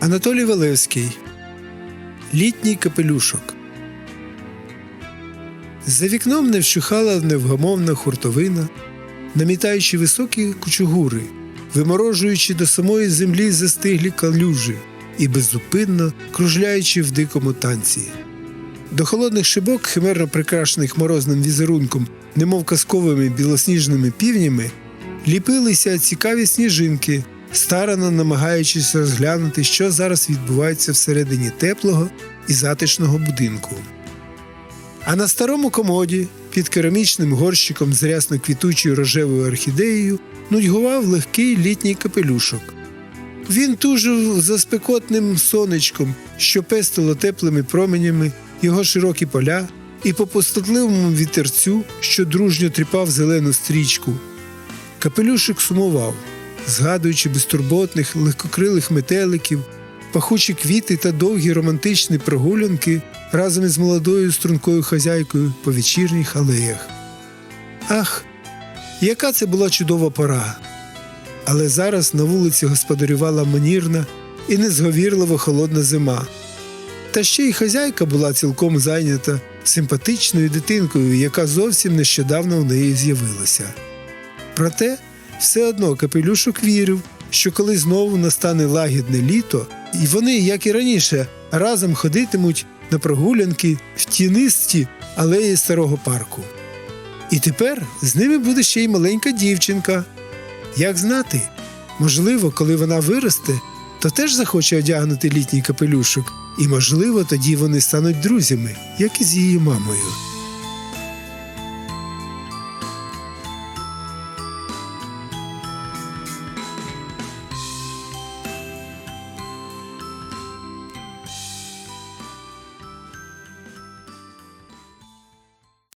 Анатолій Валевський Літній капелюшок. За вікном не вщухала невгамовна хуртовина, намітаючи високі кучугури, виморожуючи до самої землі застиглі калюжі і беззупинно кружляючи в дикому танці. До холодних шибок, химерно прикрашених морозним візерунком, немов казковими білосніжними півнями, ліпилися цікаві сніжинки, старано намагаючись розглянути, що зараз відбувається всередині теплого і затишного будинку. А на старому комоді під керамічним горщиком з рясно квітучою рожевою орхідеєю нудьгував легкий літній капелюшок. Він тужив за спекотним сонечком, що пестило теплими променями його широкі поля, і по пустотливому вітерцю, що дружньо тріпав зелену стрічку. Капелюшик сумував, згадуючи безтурботних легкокрилих метеликів, пахучі квіти та довгі романтичні прогулянки разом із молодою стрункою хазяйкою по вечірніх алеях. Ах, яка це була чудова пора! Але зараз на вулиці господарювала манірна і незговірливо холодна зима. Та ще й хазяйка була цілком зайнята симпатичною дитинкою, яка зовсім нещодавно в неї з'явилася. Проте все одно капелюшок вірив, що коли знову настане лагідне літо, і вони, як і раніше, разом ходитимуть на прогулянки в тінисті алеї старого парку. І тепер з ними буде ще й маленька дівчинка. Як знати, можливо, коли вона виросте, то теж захоче одягнути літній капелюшок, і, можливо, тоді вони стануть друзями, як і з її мамою.